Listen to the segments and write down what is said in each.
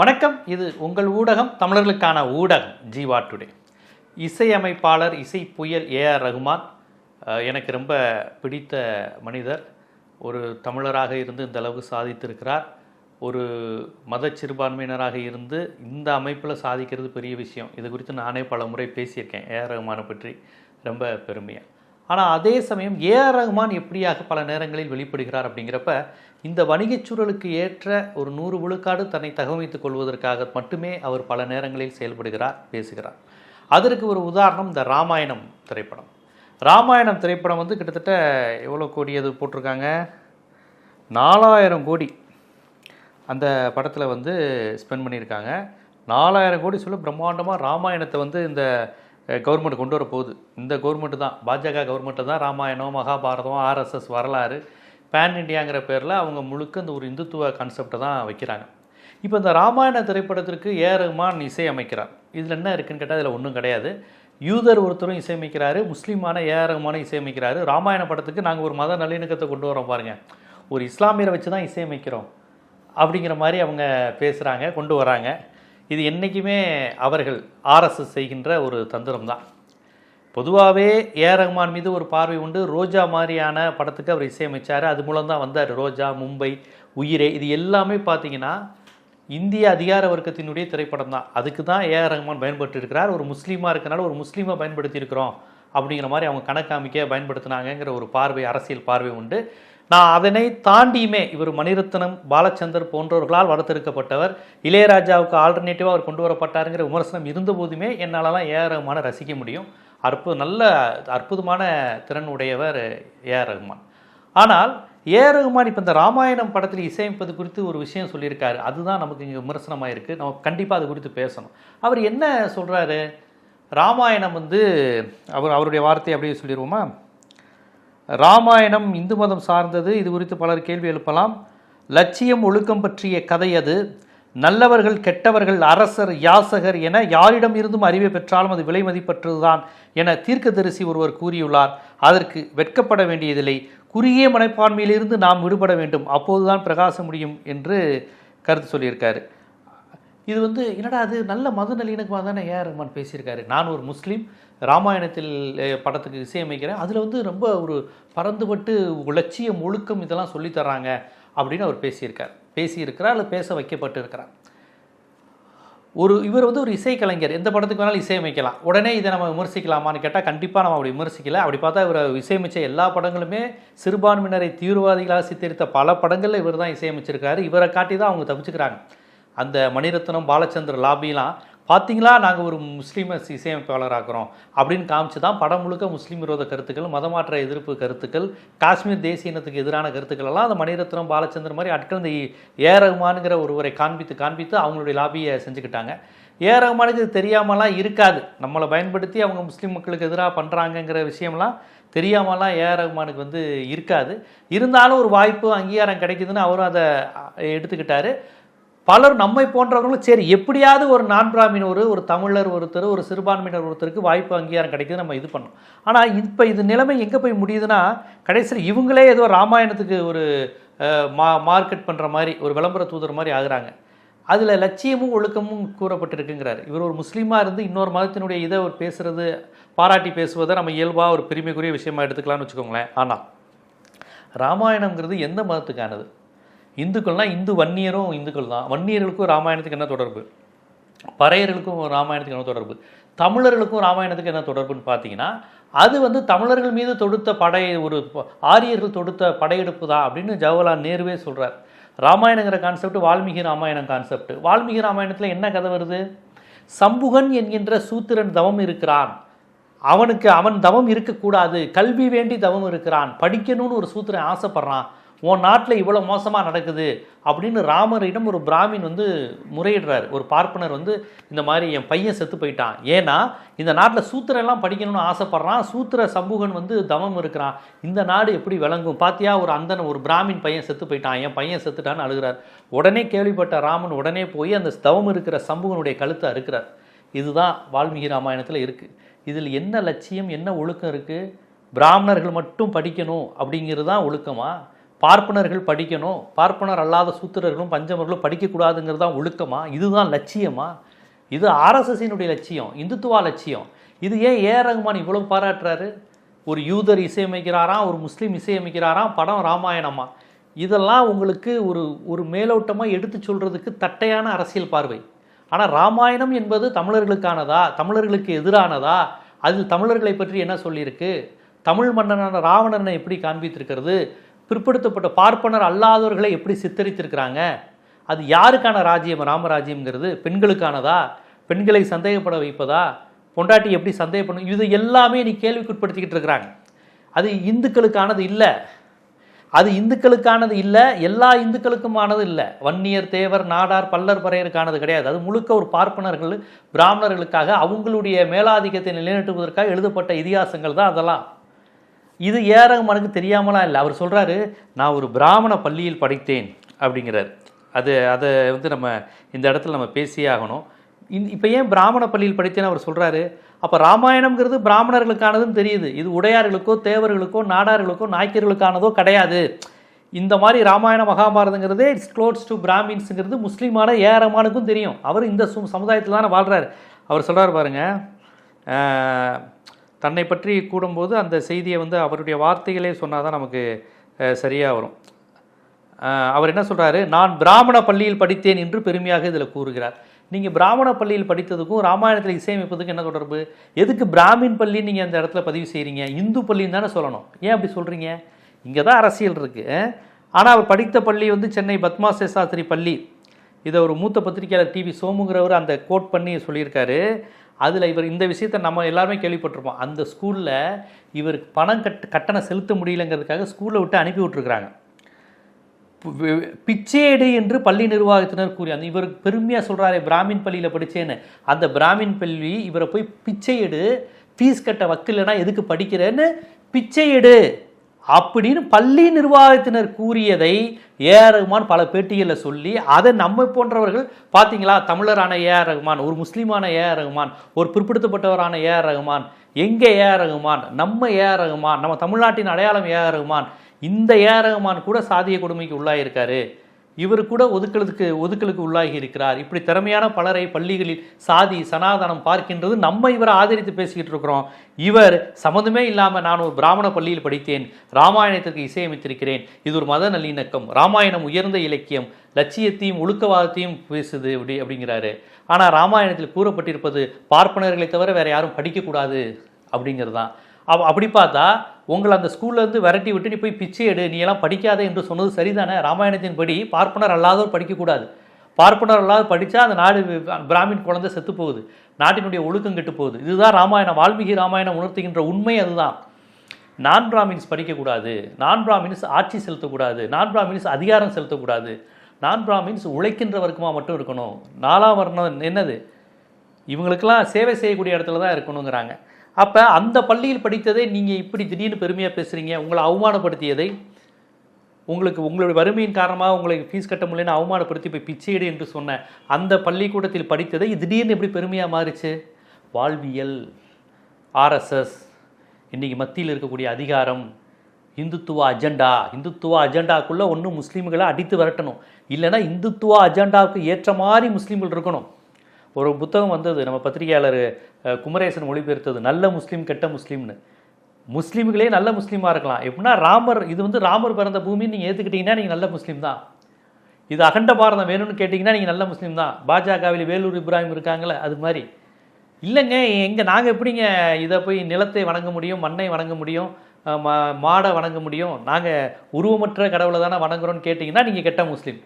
வணக்கம். இது உங்கள் ஊடகம் தமிழர்களுக்கான ஊடகம் ஜீவா டுடே. இசையமைப்பாளர் இசை புயல் ஏஆர் ரகுமான் எனக்கு ரொம்ப பிடித்த மனிதர். ஒரு தமிழராக இருந்து இந்த அளவுக்கு சாதித்திருக்கிறார். ஒரு மத சிறுபான்மையினராக இருந்து இந்த அமைப்பில் சாதிக்கிறது பெரிய விஷயம். இது குறித்து நானே பல முறை பேசியிருக்கேன் ஏஆர் ரகுமானை பற்றி ரொம்ப பெருமையாக ஆனால் அதே சமயம் ஏஆர் ரகுமான் எப்படியாக பல நேரங்களில் வெளிப்படுகிறார் அப்படிங்கிறப்ப இந்த வணிகச் சூழலுக்கு ஏற்ற ஒரு நூறு விழுக்காடு தன்னை தகவமைத்துக் கொள்வதற்காக மட்டுமே அவர் பல நேரங்களில் செயல்படுகிறார் பேசுகிறார். அதற்கு ஒரு உதாரணம் இந்த ராமாயணம் திரைப்படம். ராமாயணம் திரைப்படம் வந்து கிட்டத்தட்ட எவ்வளோ கோடி அது போட்டிருக்காங்க? நாலாயிரம் கோடி அந்த படத்தில் வந்து ஸ்பெண்ட் பண்ணியிருக்காங்க. நாலாயிரம் கோடி சொல்ல பிரம்மாண்டமாக ராமாயணத்தை வந்து இந்த கவர்மெண்ட் கொண்டு வர போகுது இந்த கவர்மெண்ட்டு தான். பாஜக கவர்மெண்ட்டு தான் ராமாயணம் மகாபாரதம் ஆர்எஸ்எஸ் வரலாறு பேன் இண்டியாங்கிற பேரில் அவங்க முழுக்க இந்த ஒரு இந்துத்துவ கான்செப்டை தான் வைக்கிறாங்க. இப்போ இந்த ராமாயண திரைப்படத்திற்கு ஏ ரகுமான் இசையமைக்கிறார். இதில் என்ன இருக்குன்னு கேட்டால் இதில் ஒன்றும் கிடையாது. யூதர் ஒருத்தரும் இசையமைக்கிறாரு முஸ்லீமான ஏ ரகுமானும் இசையமைக்கிறாரு. ராமாயண படத்துக்கு நாங்கள் ஒரு மத நல்லிணக்கத்தை கொண்டு வரோம் பாருங்கள் ஒரு இஸ்லாமியரை வச்சு தான் இசையமைக்கிறோம். அப்படிங்கிற மாதிரி அவங்க பேசுகிறாங்க கொண்டு வராங்க. இது என்றைக்குமே அவர்கள் ஆர்எஸ்எஸ் செய்கின்ற ஒரு தந்திரம் தான் பொதுவாகவே ஏ ரஹ்மான் மீது ஒரு பார்வை உண்டு. ரோஜா மாதிரியான படத்துக்கு அவர் இசையமைச்சார். அது மூலம் தான் வந்தார். ரோஜா மும்பை உயிரே இது எல்லாமே பார்த்தீங்கன்னா இந்திய அதிகார வர்க்கத்தினுடைய திரைப்படம் தான் அதுக்கு தான் ஏ ரஹ்மான் பயன்பட்டு இருக்கிறார் ஒரு முஸ்லீமாக இருக்கனால ஒரு முஸ்லீமாக பயன்படுத்தி இருக்கிறோம் அப்படிங்கிற மாதிரி அவங்க கணக்காமிக்க பயன்படுத்தினாங்கங்கிற ஒரு பார்வை அரசியல் பார்வை உண்டு. நான் அதனை தாண்டியுமே இவர் மணிரத்னம் பாலச்சந்தர் போன்றவர்களால் வளர்த்தெடுக்கப்பட்டவர். இளையராஜாவுக்கு ஆல்டர்னேட்டிவாக அவர் கொண்டு வரப்பட்டாருங்கிற விமர்சனம் இருந்தபோதுமே என்னாலலாம் ஏ ஆர் ரசிக்க முடியும். அற்பு நல்ல அற்புதமான திறன் உடையவர் ஏஆர் ரகுமான். ஆனால் ஏ ஆர் இப்போ இந்த ராமாயணம் படத்தில் இசையமைப்பது குறித்து ஒரு விஷயம் சொல்லியிருக்காரு. அதுதான் நமக்கு இங்கே விமர்சனமாக இருக்குது நம்ம கண்டிப்பாக அது குறித்து பேசணும். அவர் என்ன சொல்கிறாரு ராமாயணம் வந்து அவர் அவருடைய வார்த்தை அப்படியே சொல்லிடுவோமா ராமாயணம் இந்து மதம் சார்ந்தது. இது குறித்து பலர் கேள்வி எழுப்பலாம். லட்சியம் ஒழுக்கம் பற்றிய கதை அது. நல்லவர்கள் கெட்டவர்கள் அரசர் யாசகர் என யாரிடம் இருந்தும் அறிவை பெற்றாலும் அது விலை மதிப்பற்றதுதான் என தீர்க்கதரிசி ஒருவர் கூறியுள்ளார். அதற்கு வெட்கப்பட வேண்டியதில்லை. குறுகிய மனப்பான்மையிலிருந்து நாம் விடுபட வேண்டும். அப்போதுதான் பிரகாச முடியும் என்று கருத்து சொல்லியிருக்காரு. இது வந்து என்னடா அது நல்ல மத நல்லிணக்கமாக தானே ஏ ஆர் ரஹ்மான் பேசியிருக்காரு. நான் ஒரு முஸ்லீம் ராமாயணத்தில் படத்துக்கு இசையமைக்கிறேன். அதில் வந்து ரொம்ப ஒரு பறந்துபட்டு உலட்சியம் ஒழுக்கம் இதெல்லாம் சொல்லித் தர்றாங்க அப்படின்னு அவர் பேசியிருக்கார். பேசியிருக்கிறார் அல்லது பேச வைக்கப்பட்டு இருக்கிறார் ஒரு இவர் வந்து ஒரு இசைக்கலைஞர். எந்த படத்துக்கு வேணாலும் இசையமைக்கலாம். உடனே இதை நம்ம விமர்சிக்கலாமான்னு கேட்டால் கண்டிப்பாக நம்ம அப்படி விமர்சிக்கல. அப்படி பார்த்தா இவர் இசையமைச்ச எல்லா படங்களுமே சிறுபான்மையினரை தீவிரவாதிகளாக சித்தரித்த பல படங்களில் இவர் தான் இசையமைச்சிருக்காரு. இவரை காட்டி தான் அவங்க தப்பிச்சுக்கிறாங்க. அந்த மணிரத்னம் பாலச்சந்திர லாபிலாம் பார்த்தீங்களா நாங்கள் ஒரு முஸ்லீமை இசையமைப்பாளராகிறோம் அப்படின்னு காமிச்சு தான் படம் முழுக்க முஸ்லீம் விரோத கருத்துக்கள் மதமாற்ற எதிர்ப்பு கருத்துக்கள் காஷ்மீர் தேசிய இனத்துக்கு எதிரான கருத்துக்கள் எல்லாம் அந்த மணிரத்னம் பாலச்சந்திர மாதிரி அட்கள் இந்த ஏ ரகுமானுங்கிற ஒருவரை காண்பித்து காண்பித்து அவங்களுடைய லாபியை செஞ்சுக்கிட்டாங்க. ஏ ரகுமானுக்கு இது தெரியாமலாம் இருக்காது. நம்மளை பயன்படுத்தி அவங்க முஸ்லீம் மக்களுக்கு எதிராக பண்ணுறாங்கங்கிற விஷயம்லாம் தெரியாமலாம் ஏ ஆர் ரகுமானுக்கு வந்து இருக்காது. இருந்தாலும் ஒரு வாய்ப்பு அங்கீகாரம் கிடைக்குதுன்னு அவரும் அதை எடுத்துக்கிட்டாரு. பலர் நம்மை போன்றவர்களும் சரி எப்படியாவது ஒரு நான் பிராமினர் ஒரு ஒரு தமிழர் ஒருத்தர் ஒரு சிறுபான்மையினர் ஒருத்தருக்கு வாய்ப்பு அங்கீகாரம் கிடைக்குது நம்ம இது பண்ணோம் ஆனால் இப்போ இது நிலைமை எங்கே போய் முடியுதுன்னா கடைசியில் இவங்களே ஏதோ ராமாயணத்துக்கு ஒரு மா மார்க்கெட் பண்ணுற மாதிரி ஒரு விளம்பர தூதர் மாதிரி ஆகுறாங்க. அதில் லட்சியமும் ஒழுக்கமும் கூறப்பட்டிருக்குங்கிறார். இவர் ஒரு முஸ்லீமாக இருந்து இன்னொரு மதத்தினுடைய இதை ஒரு பேசுகிறது பாராட்டி பேசுவதை நம்ம இயல்பாக ஒரு பெருமைக்குரிய விஷயமா எடுத்துக்கலாம்னு வச்சுக்கோங்களேன். ஆனால் ராமாயணங்கிறது எந்த மதத்துக்கானது? இந்துக்கள்னால் இந்து வன்னியரும் இந்துக்கள் தான். வன்னியர்களுக்கும் ராமாயணத்துக்கு என்ன தொடர்பு? பறையர்களுக்கும் ராமாயணத்துக்கு என்ன தொடர்பு? தமிழர்களுக்கும் ராமாயணத்துக்கு என்ன தொடர்புன்னு பார்த்தீங்கன்னா அது வந்து தமிழர்கள் மீது தொடுத்த படை ஒரு ஆரியர்கள் தொடுத்த படையெடுப்பு தான் அப்படின்னு ஜவஹர்லால் நேருவே சொல்கிறார் ராமாயணங்கிற கான்செப்ட் வால்மீகி ராமாயணம் கான்செப்ட் வால்மீகி ராமாயணத்தில் என்ன கதை வருது? சம்புகன் என்கின்ற சூத்திரன் தவம் இருக்கிறான். அவனுக்கு அவன் தவம் இருக்கக்கூடாது. கல்வி வேண்டி தவம் இருக்கிறான். படிக்கணும்னு ஒரு சூத்திரன் ஆசைப்படுறான். உன் நாட்டில் இவ்வளோ மோசமாக நடக்குது அப்படின்னு ராமரிடம் ஒரு பிராமின் வந்து முறையிடுறார். ஒரு பார்ப்பனர் வந்து இந்த மாதிரி என் பையன் செத்து போயிட்டான். ஏன்னா இந்த நாட்டில் சூத்திரெல்லாம் படிக்கணும்னு ஆசைப்பட்றான். சூத்திர சமூகன் வந்து தவம் இருக்கிறான். இந்த நாடு எப்படி விளங்கும்? பாத்தியா ஒரு அந்தன ஒரு பிராமின் பையன் செத்து போயிட்டான். என் பையன் செத்துட்டான்னு அழுகிறார். உடனே கேள்விப்பட்ட ராமன் உடனே போய் அந்த தவம் இருக்கிற சமூகனுடைய கழுத்தை அறுக்கிறார். இதுதான் வால்மீகி ராமாயணத்தில் இருக்குது இதில் என்ன லட்சியம் என்ன ஒழுக்கம் இருக்குது பிராமணர்கள் மட்டும் படிக்கணும் அப்படிங்கிறது தான் ஒழுக்கமாக பார்ப்பனர்கள் படிக்கணும். பார்ப்பனர் அல்லாத சூத்திரர்களும் பஞ்சமர்களும் படிக்கக்கூடாதுங்கிறது தான் ஒழுக்கமா? இதுதான் லட்சியமா? இது ஆர்எஸ்எஸ்ஸினுடைய லட்சியம் இந்துத்துவா லட்சியம். இது ஏன் ஏ ரகுமான் இவ்வளவு பாராட்டுறாரு? ஒரு யூதர் இசையமைக்கிறாராம் ஒரு முஸ்லீம் இசையமைக்கிறாராம் படம் ராமாயணமா? இதெல்லாம் உங்களுக்கு ஒரு ஒரு மேலோட்டமாக எடுத்து சொல்கிறதுக்கு தட்டையான அரசியல் பார்வை. ஆனால் ராமாயணம் என்பது தமிழர்களுக்கானதா? தமிழர்களுக்கு எதிரானதா? அதில் தமிழர்களை பற்றி என்ன சொல்லியிருக்கு? தமிழ் மன்னனான ராவணனை எப்படி காண்பித்திருக்கிறது? பிற்படுத்தப்பட்ட பார்ப்பனர் அல்லாதவர்களை எப்படி சித்தரித்திருக்கிறாங்க? அது யாருக்கான ராஜ்யம்? ராமராஜ்யம்ங்கிறது பெண்களுக்கானதா? பெண்களை சந்தேகப்பட வைப்பதா? பொண்டாட்டி எப்படி சந்தேகப்படும் இது எல்லாமே நீ கேள்விக்குட்படுத்திக்கிட்டு இருக்கிறாங்க. அது இந்துக்களுக்கானது இல்லை. அது இந்துக்களுக்கானது இல்லை. எல்லா இந்துக்களுக்குமானது இல்லை. வன்னியர் தேவர் நாடார் பல்லர் பறையருக்கானது கிடையாது. அது முழுக்க ஒரு பார்ப்பனர்கள் பிராமணர்களுக்காக அவங்களுடைய மேலாதிக்கத்தை நிலைநாட்டுவதற்காக எழுதப்பட்ட இதிகாசங்கள் தான் அதெல்லாம். இது ஏரகமானுக்கு தெரியாமலாம் இல்லை. அவர் சொல்கிறாரு நான் ஒரு பிராமண பள்ளியில் படித்தேன் அப்படிங்கிறார். அது அதை வந்து நம்ம இந்த இடத்துல நம்ம பேசியே ஆகணும். இன் இப்போ ஏன் பிராமண பள்ளியில் படித்தேன்னு அவர் சொல்கிறாரு அப்போ ராமாயணம்ங்கிறது பிராமணர்களுக்கானதுன்னு தெரியுது. இது உடையார்களுக்கோ தேவர்களுக்கோ நாடார்களுக்கோ நாய்க்கர்களுக்கானதோ கிடையாது. இந்த மாதிரி ராமாயண மகாபாரதங்கிறதே இட்ஸ் க்ளோஸ் டு பிராமின்ஸுங்கிறது முஸ்லீமான ஏரமானுக்கும் தெரியும். அவர் இந்த சு சமுதாயத்தில் தானே வாழ்கிறார் அவர் சொல்கிறார் பாருங்க தன்னை பற்றி கூடும்போது அந்த செய்தியை வந்து அவருடைய வார்த்தைகளே சொன்னால் தான் நமக்கு சரியாக வரும். அவர் என்ன சொல்கிறாரு நான் பிராமண பள்ளியில் படித்தேன் என்று பெருமையாக இதில் கூறுகிறார். நீங்கள் பிராமண பள்ளியில் படித்ததுக்கும் ராமாயணத்தில் இசையமைப்பதுக்கும் என்ன தொடர்பு? எதுக்கு பிராமின் பள்ளி நீங்கள் அந்த இடத்துல பதிவு செய்கிறீங்க இந்து பள்ளின்னு தானே சொல்லணும். ஏன் அப்படி சொல்கிறீங்க இங்கே தான் அரசியல் இருக்குது ஆனால் அவர் படித்த பள்ளி வந்து சென்னை பத்மா சேஷாஸ்திரி பள்ளி. இதை ஒரு மூத்த பத்திரிகையாளர் டிவி சோமுங்கிறவர் அந்த கோட் பண்ணி சொல்லியிருக்காரு. அதில் இவர் இந்த விஷயத்தை நம்ம எல்லாருமே கேள்விப்பட்டிருப்போம். அந்த ஸ்கூலில் இவருக்கு பணம் கட் கட்டணம் செலுத்த முடியலங்கிறதுக்காக ஸ்கூலை விட்டு அனுப்பி விட்டுருக்குறாங்க. பிச்சேடு என்று பள்ளி நிர்வாகத்தினர் கூறி அந்த இவர் பெருமையாக சொல்கிறாரே பிராமின் பள்ளியில் படித்தேன்னு அந்த பிராமின் பள்ளி இவரை போய் பிச்சை எடு ஃபீஸ் கட்ட வக்கில்லைன்னா எதுக்கு படிக்கிறேன்னு பிச்சை எடு அப்படின்னு பள்ளி நிர்வாகத்தினர் கூறியதை ஏ ரகுமான் பல பேட்டிகளில் சொல்லி அதை நம்ம போன்றவர்கள் பார்த்தீங்களா தமிழரான ஏ ஆர் ரகுமான் ஒரு முஸ்லீமான ஏ ஆர் ரகுமான் ஒரு பிற்படுத்தப்பட்டவரான ஏ ஆர் ரகுமான் எங்கே ஏ ரகுமான் நம்ம ஏ ஆர் ரகுமான் நம்ம தமிழ்நாட்டின் அடையாளம் ஏ ஆர் ரகுமான் இந்த ஏ ஆர் ரகுமான் கூட சாதிய கொடுமைக்கு உள்ளாயிருக்காரு. இவர் கூட ஒதுக்கலுக்கு ஒதுக்கலுக்கு உள்ளாகி இருக்கிறார். இப்படி திறமையான பலரை பள்ளிகளில் சாதி சனாதனம் பார்க்கின்றது நம்ம இவரை ஆதரித்து பேசிக்கிட்டு இருக்கிறோம். இவர் சம்மந்தமே இல்லாமல் நான் ஒரு பிராமண பள்ளியில் படித்தேன். ராமாயணத்திற்கு இசையமைத்திருக்கிறேன். இது ஒரு மத நல்லிணக்கம். ராமாயணம் உயர்ந்த இலக்கியம். லட்சியத்தையும் ஒழுக்கவாதத்தையும் பேசுது அப்படி அப்படிங்கிறாரு. ஆனால் ராமாயணத்தில் கூறப்பட்டிருப்பது பார்ப்பனர்களை தவிர வேறு யாரும் படிக்கக்கூடாது அப்படிங்கிறது தான் அவ அப்படி பார்த்தா உங்களை அந்த ஸ்கூல்லேருந்து விரட்டி விட்டு நீ போய் பிச்சை எடு நீ எல்லாம் படிக்காத என்று சொன்னது சரிதானே? ராமாயணத்தின் படி பார்ப்பனர் அல்லாதவர் படிக்கக்கூடாது பார்ப்பனர் அல்லாத படித்தா அந்த நாடு பிராமின் குழந்தை செத்து போகுது. நாட்டினுடைய ஒழுக்கம் கெட்டு போகுது. இதுதான் ராமாயணம் வால்மீகி ராமாயணம் உணர்த்துகின்ற உண்மை அதுதான். நான் பிராமின்ஸ் படிக்கக்கூடாது நான் பிராமின்ஸ் ஆட்சி செலுத்தக்கூடாது நான் பிராமின்ஸ் அதிகாரம் செலுத்தக்கூடாது நான் பிராமின்ஸ் உழைக்கின்ற வர்க்கமாக மட்டும் இருக்கணும். நாலாம் வர்ணம் என்னது? இவங்களுக்கெல்லாம் சேவை செய்யக்கூடிய இடத்துல தான் இருக்கணுங்கிறாங்க. அப்போ அந்த பள்ளியில் படித்ததை நீங்கள் இப்படி திடீர்னு பெருமையாக பேசுகிறீங்க உங்களை அவமானப்படுத்தியதை உங்களுக்கு உங்களுடைய வறுமையின் காரணமாக உங்களுக்கு ஃபீஸ் கட்ட முடியலன்னு அவமானப்படுத்தி போய் பிச்சையிடு என்று சொன்ன அந்த பள்ளிக்கூடத்தில் படித்ததை திடீர்னு எப்படி பெருமையாக மாறிச்சு? வாழ்வியல் ஆர்எஸ்எஸ் இன்றைக்கி மத்தியில் இருக்கக்கூடிய அதிகாரம் இந்துத்துவ அஜெண்டா. இந்துத்துவ அஜெண்டாக்குள்ளே ஒன்று முஸ்லீம்களை அடித்து விரட்டணும். இல்லைன்னா இந்துத்துவ அஜெண்டாவுக்கு ஏற்ற மாதிரி முஸ்லீம்கள் இருக்கணும். ஒரு புத்தகம் வந்தது நம்ம பத்திரிகையாளர் குமரேசன் மொழிபெயர்த்தது நல்ல முஸ்லீம் கெட்ட முஸ்லீம்னு. முஸ்லீம்களே நல்ல முஸ்லீமாக இருக்கலாம். எப்படின்னா ராமர் இது வந்து ராமர் பிறந்த பூமின்னு நீங்கள் ஏற்றுக்கிட்டீங்கன்னா நீங்கள் நல்ல முஸ்லீம் தான். இது அகண்ட பாரதம் வேணும்னு கேட்டிங்கன்னா நீங்கள் நல்ல முஸ்லீம் தான். பாஜகவில் வேலூர் இப்ராஹிம் இருக்காங்களே அது மாதிரி. இல்லைங்க எங்கே நாங்கள் எப்படிங்க இதை போய் நிலத்தை வணங்க முடியும் மண்ணை வணங்க முடியும் மா- மாடை வணங்க முடியும்? நாங்கள் உருவமற்ற கடவுளை தானே வணங்குறோன்னு கேட்டிங்கன்னா நீங்கள் கெட்ட முஸ்லீம்.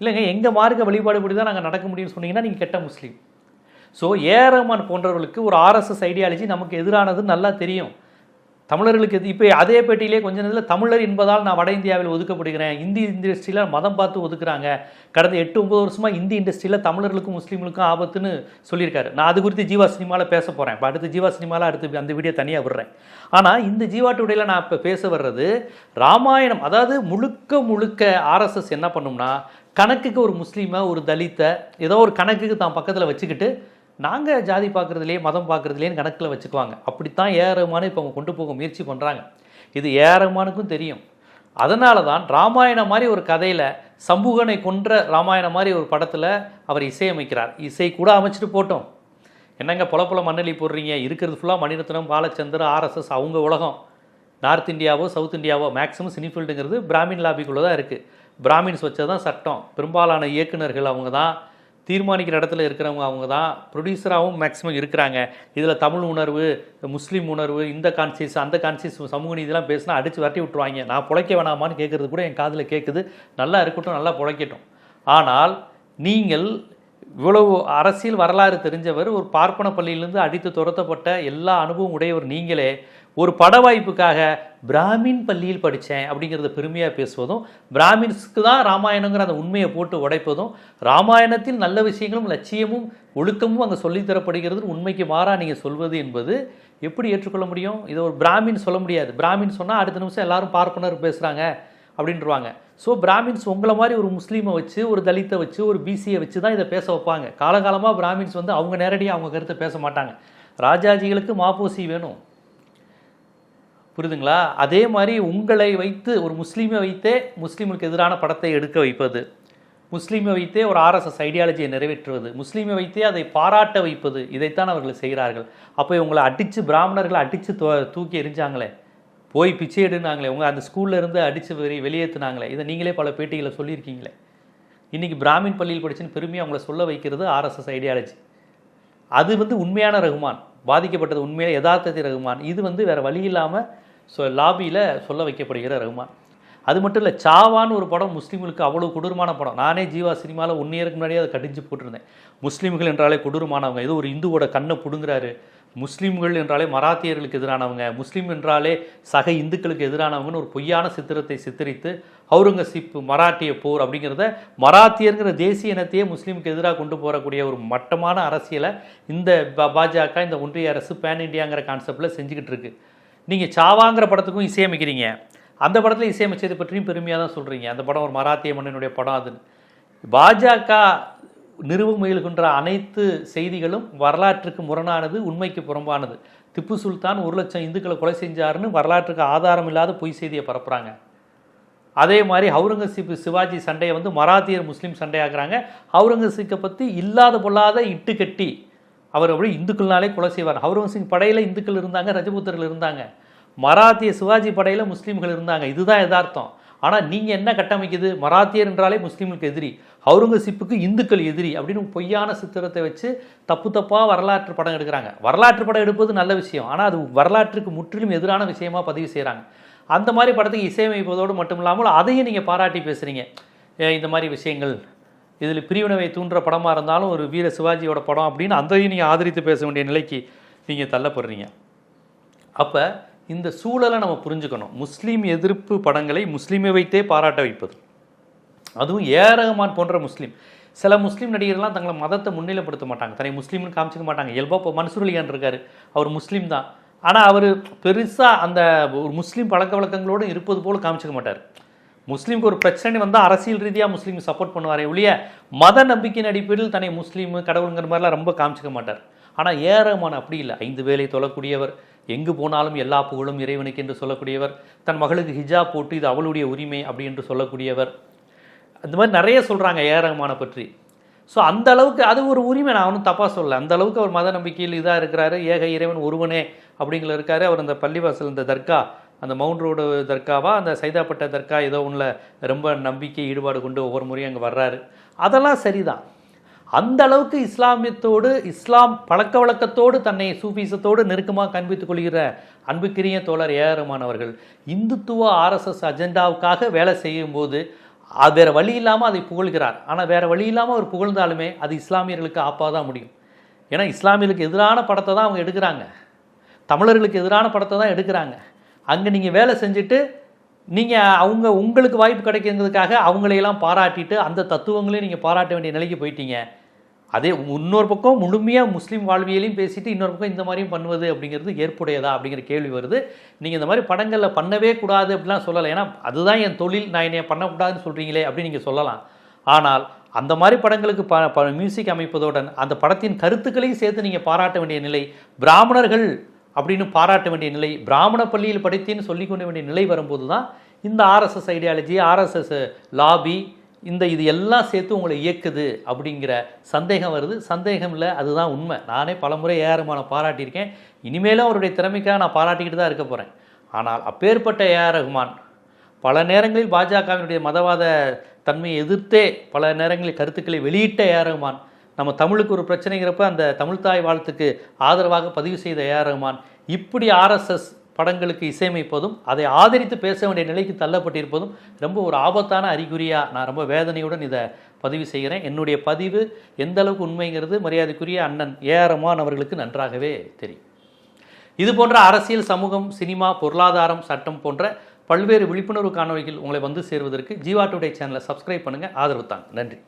இல்லைங்க எங்கள் மார்க்க வழிபாடு படி தான் நாங்கள் நடக்க முடியும்னு சொன்னீங்கன்னா நீங்கள் கெட்ட முஸ்லீம். ஸோ ஏரமான் போன்றவர்களுக்கு ஒரு ஆர்எஸ்எஸ் ஐடியாலஜி நமக்கு எதிரானது நல்லா தெரியும். தமிழர்களுக்கு இப்போ அதே பேட்டியிலே கொஞ்ச நேரத்தில் தமிழர் என்பதால் நான் வட இந்தியாவில் ஒதுக்கப்படுகிறேன். இந்தி இண்டஸ்ட்ரியில் மதம் பார்த்து ஒதுக்குறாங்க. கடந்த எட்டு ஒம்பது வருஷமாக இந்தி இண்டஸ்ட்ரியில் தமிழர்களுக்கும் முஸ்லீம்களுக்கும் ஆபத்துன்னு சொல்லியிருக்காரு. நான் அது குறித்து ஜீவா சினிமாவில் பேச போகிறேன் இப்போ அடுத்து ஜீவா சினிமாவில் அடுத்து அந்த வீடியோ தனியாக விடுறேன். ஆனால் இந்த ஜீவா டுடேல நான் இப்போ பேச வர்றது ராமாயணம் அதாவது முழுக்க முழுக்க ஆர்எஸ்எஸ் என்ன பண்ணும்னா கணக்குக்கு ஒரு முஸ்லீமை ஒரு தலித்தை ஏதோ ஒரு கணக்குக்கு தான் பக்கத்தில் வச்சுக்கிட்டு நாங்கள் ஜாதி பார்க்குறதுலேயே மதம் பார்க்குறதுலேன்னு கணக்கில் வச்சுக்குவாங்க. அப்படித்தான் ஏ ரஹ்மானை இப்போ அவங்க கொண்டு போக முயற்சி பண்ணுறாங்க இது ஏ ரஹ்மானுக்கும் தெரியும். அதனால தான் ராமாயணம் மாதிரி ஒரு கதையில் சம்புகனை கொன்ற ராமாயணம் மாதிரி ஒரு படத்தில் அவர் இசையமைக்கிறார். இசை கூட அமைச்சிட்டு போட்டோம். என்னங்க பொல மண்ணலி போடுறீங்க? இருக்கிறது ஃபுல்லாக மணிரத்னம் பாலச்சந்தர் ஆர்எஸ்எஸ் அவங்க உலகம். நார்த் இந்தியாவோ சவுத் இந்தியாவோ மேக்ஸிமம் சினிஃபீல்டுங்கிறது பிராமின் லாபிக்குள்ளே தான் இருக்குது பிராமின்ஸ் வச்சது தான் சட்டம். பெரும்பாலான இயக்குனர்கள் அவங்க தான் தீர்மானிக்கிற இடத்துல இருக்கிறவங்க அவங்க தான் ப்ரொடியூசராகவும் மேக்ஸிமம் இருக்கிறாங்க. இதில் தமிழ் உணர்வு முஸ்லீம் உணர்வு இந்த கான்சியஸ் அந்த கான்சியஸ் சமூக நீதிலாம் பேசினா அடித்து வரட்டி விட்டுருவாங்க. நான் பிழைக்க வேணாமான்னு கேட்குறது கூட என் காதில் கேட்குது நல்லா இருக்கட்டும் நல்லா பிழைக்கட்டும். ஆனால் நீங்கள் இவ்வளவு அரசியல் வரலாறு தெரிஞ்சவர் ஒரு பார்ப்பன பள்ளியிலிருந்து அடித்து துரத்தப்பட்ட எல்லா அனுபவம் உடையவர் நீங்களே ஒரு பட வாய்ப்புக்காக பிராமின் பள்ளியில் படித்தேன் அப்படிங்கிறத பெருமையாக பேசுவதும் பிராமின்ஸ்க்கு தான் ராமாயணங்கிற அந்த உண்மையை போட்டு உடைப்பதும் ராமாயணத்தில் நல்ல விஷயங்களும் லட்சியமும் ஒழுக்கமும் அங்கே சொல்லித்தரப்படுகிறது உண்மைக்கு மாறாக நீங்கள் சொல்வது என்பது எப்படி ஏற்றுக்கொள்ள முடியும்? இதை ஒரு பிராமின் சொல்ல முடியாது. பிராமின் சொன்னால் அடுத்த நிமிஷம் எல்லாரும் பார்ப்பனர் பேசுகிறாங்க அப்படின்றவாங்க. ஸோ பிராமின்ஸ் உங்களை மாதிரி ஒரு முஸ்லீமை வச்சு ஒரு தலித்தை வச்சு ஒரு பிசியை வச்சு தான் இதை பேச வைப்பாங்க. காலகாலமாக பிராமின்ஸ் வந்து அவங்க நேரடியாக அவங்க கருத்தை பேச மாட்டாங்க. ராஜாஜிகளுக்கு மாப்போசி வேணும். புரியுதுங்களா அதே மாதிரி உங்களை வைத்து ஒரு முஸ்லீமை வைத்தே முஸ்லீமுக்கு எதிரான படத்தை எடுக்க வைப்பது. முஸ்லீமை வைத்தே ஒரு ஆர்எஸ்எஸ் ஐடியாலஜியை நிறைவேற்றுவது. முஸ்லீமை வைத்தே அதை பாராட்ட வைப்பது. இதைத்தான் அவர்கள் செய்கிறார்கள். அப்போ இவங்களை அடித்து பிராமணர்களை அடித்து தூக்கி எரிஞ்சாங்களே போய் பிச்சை எடுனாங்களே? உங்கள் அந்த ஸ்கூலில் இருந்து அடித்து வெளி வெளியேற்றுனாங்களே இதை நீங்களே பல பேட்டிகளை சொல்லியிருக்கீங்களே? இன்றைக்கி பிராமின் பள்ளியில் படிச்சுன்னு பெருமையாக அவங்கள சொல்ல வைக்கிறது ஆர்எஸ்எஸ் ஐடியாலஜி அது வந்து உண்மையான ரகுமான். பாதிக்கப்பட்டது உண்மையிலே யதார்த்தத்தை ரகுமான். இது வந்து வேறு வழி இல்லாமல் ஸோ லாபியில் சொல்ல வைக்கப்படுகிற ரகுமான். அது மட்டும் இல்லை சாவான்னு ஒரு படம் முஸ்லீம்களுக்கு அவ்வளோ கொடூரமான படம். நானே ஜீவா சினிமாவில் ஒன் இயருக்கு முன்னாடியே அதை கடிஞ்சு போட்டிருந்தேன். முஸ்லீம்கள் என்றாலே கொடூரமானவங்க. ஏதோ ஒரு இந்துவோட கண்ணை பிடுங்குறாரு. முஸ்லீம்கள் என்றாலே மராத்தியர்களுக்கு எதிரானவங்க. முஸ்லீம் என்றாலே சக இந்துக்களுக்கு எதிரானவங்கன்னு ஒரு பொய்யான சித்திரத்தை சித்தரித்து அவுரங்கசீப் மராட்டிய போர் அப்படிங்கிறத மராத்தியர்கிற தேசிய இனத்தையே முஸ்லீமுக்கு எதிராக கொண்டு போகக்கூடிய ஒரு மட்டமான அரசியலை இந்த பாஜக இந்த ஒன்றிய அரசு பேன் இண்டியாங்கிற கான்செப்டில் செஞ்சுக்கிட்டு இருக்குது நீங்கள் சாவாங்கிற படத்துக்கும் இசையமைக்கிறீங்க. அந்த படத்தில் இசையமைச்சது பற்றியும் பெருமையாக தான் சொல்கிறீங்க அந்த படம் ஒரு மராத்திய மன்னனுடைய படம் அதுன்னு பாஜக நிறுவ முயல்கின்ற அனைத்து செய்திகளும் வரலாற்றுக்கு முரணானது உண்மைக்கு புறம்பானது. திப்பு சுல்தான் ஒரு லட்சம் இந்துக்களை கொலை செஞ்சாருன்னு வரலாற்றுக்கு ஆதாரம் இல்லாத பொய் செய்தியை பரப்புகிறாங்க அதே மாதிரி அவுரங்கசீப் சிவாஜி சண்டையை வந்து மராத்தியர் முஸ்லீம் சண்டையாக்குறாங்க. அவுரங்கசீப்பை பற்றி இல்லாத பொல்லாத இட்டு கட்டி அவர் அப்படியே இந்துக்கள்னாலே கொலை செய்வார். அவுரங்கசீப் படையில் இந்துக்கள் இருந்தாங்க ரஜபுத்தர்கள் இருந்தாங்க. மராத்திய சிவாஜி படையில் முஸ்லீம்கள் இருந்தாங்க. இதுதான் யதார்த்தம். ஆனால் நீங்கள் என்ன கட்டமைக்குது? மராத்தியர் என்றாலே முஸ்லீம்களுக்கு எதிரி. அவுரங்கசீப்புக்கு இந்துக்கள் எதிரி அப்படின்னு பொய்யான சித்திரத்தை வச்சு தப்பு தப்பாக வரலாற்று படம் எடுக்கிறாங்க. வரலாற்று படம் எடுப்பது நல்ல விஷயம். ஆனால் அது வரலாற்றுக்கு முற்றிலும் எதிரான விஷயமா பதிவு செய்கிறாங்க அந்த மாதிரி படத்துக்கு இசையமைப்பதோடு மட்டும் இல்லாமல் அதையும் நீங்கள் பாராட்டி பேசுகிறீங்க இந்த மாதிரி விஷயங்கள் இதில் பிரிவினவை தூண்டுற படமாக இருந்தாலும் ஒரு வீர சிவாஜியோட படம் அப்படின்னு அதையும் நீங்கள் ஆதரித்து பேச வேண்டிய நிலைக்கு நீங்கள் தள்ளப்படுறீங்க. அப்போ இந்த சூழலை நம்ம புரிஞ்சுக்கணும். முஸ்லீம் எதிர்ப்பு படங்களை முஸ்லீமை வைத்தே பாராட்ட வைப்பது. அதுவும் ஏரகமான் போன்ற முஸ்லீம். சில முஸ்லீம் நடிகர்லாம் தங்களை மதத்தை முன்னிலைப்படுத்த மாட்டாங்க. தன்னை முஸ்லீம்னு காமிச்சிக்க மாட்டாங்க. இயல்பாக இப்போ மன்சூர் அலிகான் இருக்கார். அவர் முஸ்லீம் தான். ஆனால் அவர் பெருசாக அந்த ஒரு முஸ்லீம் பழக்க வழக்கங்களோடு இருப்பது போல் காமிச்சிக்க மாட்டார். முஸ்லீமுக்கு ஒரு பிரச்சனை வந்தால் அரசியல் ரீதியாக முஸ்லீம் சப்போர்ட் பண்ணுவாரே ஒழிய மத நம்பிக்கையின் அடிப்படையில் தன்னை முஸ்லீம் கடவுளுங்கிற மாதிரிலாம் ரொம்ப காமிச்சிக்க மாட்டார். ஆனால் ஏ அப்படி இல்லை. ஐந்து வேலை தொழக்கூடியவர் எங்கு போனாலும் எல்லா புகழும் இறைவனுக்கு என்று சொல்லக்கூடியவர் தன் மகளுக்கு ஹிஜா போட்டு இது அவளுடைய உரிமை அப்படி என்று சொல்லக்கூடியவர். அந்த மாதிரி நிறைய சொல்கிறாங்க ஏ பற்றி. ஸோ அந்த அளவுக்கு அது ஒரு உரிமை. நான் ஒன்றும் தப்பாக சொல்ல அந்த அளவுக்கு அவர் மத நம்பிக்கையில் இதாக இருக்கிறாரு. ஏக இறைவன் ஒருவனே அப்படிங்கிற இருக்காரு. அவர் அந்த பள்ளிவாசல் இந்த தர்கா அந்த மவுண்ட் ரோடு தர்காவா அந்த சைதாப்பட்ட தர்கா ஏதோ ஒன்றில் ரொம்ப நம்பிக்கை ஈடுபாடு கொண்டு ஒவ்வொரு முறையும் அங்கே வர்றாரு. அதெல்லாம் சரிதான். அந்த அளவுக்கு இஸ்லாமியத்தோடு இஸ்லாம் பழக்க வழக்கத்தோடு தன்னை சூஃபீசத்தோடு நெருக்கமாக கண்பித்துக் கொள்கிற அன்புக்கிரிய தோழர் ஏஆரமான் அவர்கள் இந்துத்துவ ஆர்எஸ்எஸ் அஜெண்டாவுக்காக வேலை செய்யும்போது அது வேறு வழி இல்லாமல் அதை புகழ்கிறார். ஆனால் வேறு வழி இல்லாமல் அவர் புகழ்ந்தாலுமே அது இஸ்லாமியர்களுக்கு ஆப்பாக தான் முடியும். ஏன்னா இஸ்லாமியர்களுக்கு எதிரான படத்தை தான் அவங்க எடுக்கிறாங்க. தமிழர்களுக்கு எதிரான படத்தை தான் எடுக்கிறாங்க. அங்கே நீங்கள் வேலை செஞ்சுட்டு நீங்கள் அவங்க உங்களுக்கு வாய்ப்பு கிடைக்கிறதுக்காக அவங்களையெல்லாம் பாராட்டிட்டு அந்த தத்துவங்களையும் நீங்கள் பாராட்ட வேண்டிய நிலைக்கு போயிட்டீங்க. அதே இன்னொரு பக்கம் முழுமையாக முஸ்லீம் வாழ்வியலையும் பேசிட்டு இன்னொரு பக்கம் இந்த மாதிரியும் பண்ணுவது அப்படிங்கிறது ஏற்புடையதா அப்படிங்கிற கேள்வி வருது. நீங்கள் இந்த மாதிரி படங்களில் பண்ணவே கூடாது அப்படிலாம் சொல்லலை. ஏன்னா அதுதான் என் தொழில் நான் என்னை பண்ணக்கூடாதுன்னு சொல்கிறீங்களே அப்படின்னு நீங்கள் சொல்லலாம். ஆனால் அந்த மாதிரி படங்களுக்கு ப ப மியூசிக் அமைப்பதுடன் அந்த படத்தின் கருத்துக்களையும் சேர்த்து நீங்கள் பாராட்ட வேண்டிய நிலை பிராமணர்கள் அப்படின்னு பாராட்ட வேண்டிய நிலை பிராமண பள்ளியில் படித்தேன்னு சொல்லிக்கொள்ள வேண்டிய நிலை வரும்போது தான் இந்த ஆர்எஸ்எஸ் ஐடியாலஜி ஆர்எஸ்எஸ் லாபி இந்த இது எல்லாம் சேர்த்து உங்களை இயக்குது அப்படிங்கிற சந்தேகம் வருது. சந்தேகம் இல்லை அதுதான் உண்மை. நானே பலமுறை ஏஆரமான பாராட்டியிருக்கேன். இனிமேலும் அவருடைய திறமைக்காக நான் பாராட்டிக்கிட்டு தான் இருக்க போகிறேன் ஆனால் அப்பேற்பட்ட ஏஆர் ரஹ்மான் பல நேரங்களில் பாஜகவினுடைய மதவாத தன்மையை எதிர்த்தே பல நேரங்களில் கருத்துக்களை வெளியிட்ட ஏஆர் ரஹ்மான் நம்ம தமிழுக்கு ஒரு பிரச்சனைங்கிறப்ப அந்த தமிழ்தாய் வாழ்த்துக்கு ஆதரவாக பதிவு செய்த ஏஆர் ரஹ்மான் இப்படி ஆர்எஸ்எஸ் படங்களுக்கு இசையமைப்பதும் அதை ஆதரித்து பேச வேண்டிய நிலைக்கு தள்ளப்பட்டிருப்பதும் ரொம்ப ஒரு ஆபத்தான அறிகுறியாக நான் ரொம்ப வேதனையுடன் இதை பதிவு செய்கிறேன். என்னுடைய பதிவு எந்த அளவுக்கு உண்மைங்கிறது மரியாதைக்குரிய அண்ணன் ஏஆர் ரஹ்மான் அவர்களுக்கு நன்றாகவே தெரியும். இது போன்ற அரசியல் சமூகம் சினிமா பொருளாதாரம் சட்டம் போன்ற பல்வேறு விழிப்புணர்வு காணொலிகள் உங்களை வந்து சேருவதற்கு ஜீவா டுடே சேனலை சப்ஸ்கிரைப் பண்ணுங்கள் ஆதரவு தாங்க. நன்றி.